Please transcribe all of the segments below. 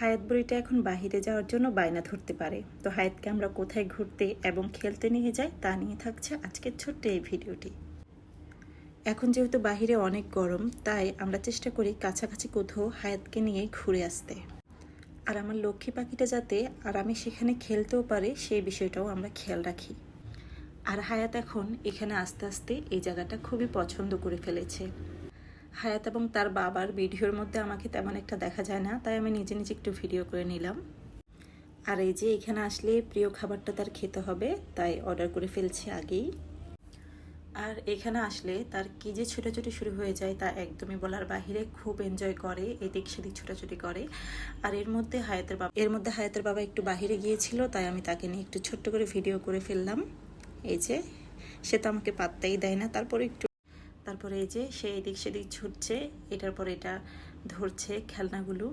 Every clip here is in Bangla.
হায়াত বুড়িটা এখন বাহিরে যাওয়ার জন্য বায়না ধরতে পারে। তো হায়াতকে আমরা কোথায় ঘুরতে এবং খেলতে নিয়ে যাই তা নিয়ে থাকছে আজকের ছোট্ট এই ভিডিওটি। এখন যেহেতু বাহিরে অনেক গরম, তাই আমরা চেষ্টা করি কাছাকাছি কোথাও হায়াতকে নিয়ে ঘুরে আসতে। আর আমার লক্ষ্মী পাখিটা যাতে আর আমি সেখানে খেলতেও পারে সেই বিষয়টাও আমরা খেয়াল রাখি। আর হায়াত এখন এখানে আস্তে আস্তে এই জায়গাটা খুবই পছন্দ করে ফেলেছে। হায়াত এবং তার বাবার ভিডিওর মধ্যে আমাকে তেমন একটা দেখা যায় না, তাই আমি নিজে নিজে একটু ভিডিও করে নিলাম। আর এই যে এখানে আসলে প্রিয় খাবারটা তার খেতে হবে, তাই অর্ডার করে ফেলছি আগেই। আর এখানে আসলে তার কি যে ছোটাছুটি শুরু হয়ে যায় তা একদমই বলার বাহিরে খুব এনজয় করে, এদিক সেদিক ছোটাছুটি করে। আর এর মধ্যে হায়াতের বাবা, এর মধ্যে হায়াতের বাবা একটু বাহিরে গিয়েছিল, তাই আমি তাকে নিয়ে একটু ছোট্ট করে ভিডিও করে ফেললাম। এই যে, সে তো আমাকে পাত্তাই দেয় না তারপরে একটু তারপরে এই যে সে এদিক সেদিক ছুটছে, এটার পর এটা ধরছে খেলনাগুলো।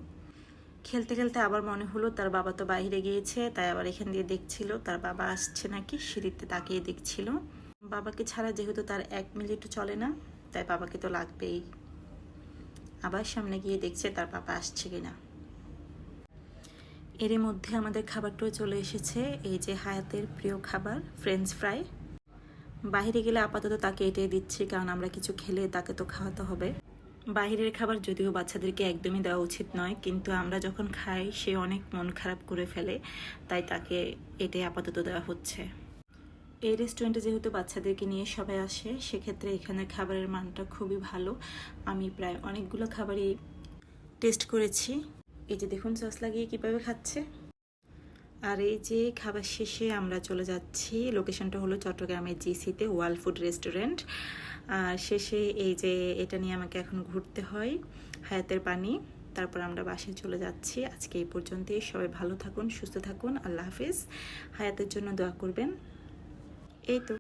খেলতে খেলতে আবার মনে হলো তার বাবা তো বাইরে গিয়েছে, তাই আবার এখান দিয়ে দেখছিল, তার বাবা আসছে নাকি সিঁড়িতে তাকিয়ে দেখছিল। বাবাকে ছাড়া যেহেতু তার এক মিনিটও চলে না, তাই বাবাকে তো লাগবেই। আবার সামনে গিয়ে দেখছে তার বাবা আসছে কিনা। এর মধ্যে আমাদের খাবারটাও চলে এসেছে, এই যে হায়াতের প্রিয় খাবার ফ্রেঞ্চ ফ্রাই বাইরে গেলে আপাতত তাকে এটাই দিচ্ছি, কারণ আমরা কিছু খেলে তাকে তো খাওয়াতে হবে। বাইরের খাবার যদিও বাচ্চাদেরকে একদমই দেওয়া উচিত নয়, কিন্তু আমরা যখন খাই, সে অনেক মন খারাপ করে ফেলে, তাই তাকে এটাই আপাতত দেওয়া হচ্ছে। এই রেস্টুরেন্টে যেহেতু বাচ্চাদেরকে নিয়ে সবাই আসে, সেক্ষেত্রে এখানে খাবারের মানটা খুবই ভালো। আমি প্রায় অনেকগুলো খাবারই টেস্ট করেছি। এই যে দেখুন, সস লাগিয়ে কীভাবে খাচ্ছে। আর এই যে খাবার শেষে আমরা চলে যাচ্ছি, লোকেশনটা হলো চট্টগ্রামের জিসিতে ওয়াল ফুড রেস্টুরেন্ট। আর শেষে এই যে এটা নিয়ে আমাকে এখন ঘুরতে হয়, হায়াতের পানি তারপর আমরা বাসে চলে যাচ্ছি। আজকে এই পর্যন্তই। সবাই ভালো থাকুন, সুস্থ থাকুন। আল্লাহ হাফিজ। হায়াতের জন্য দোয়া করবেন। এই তো।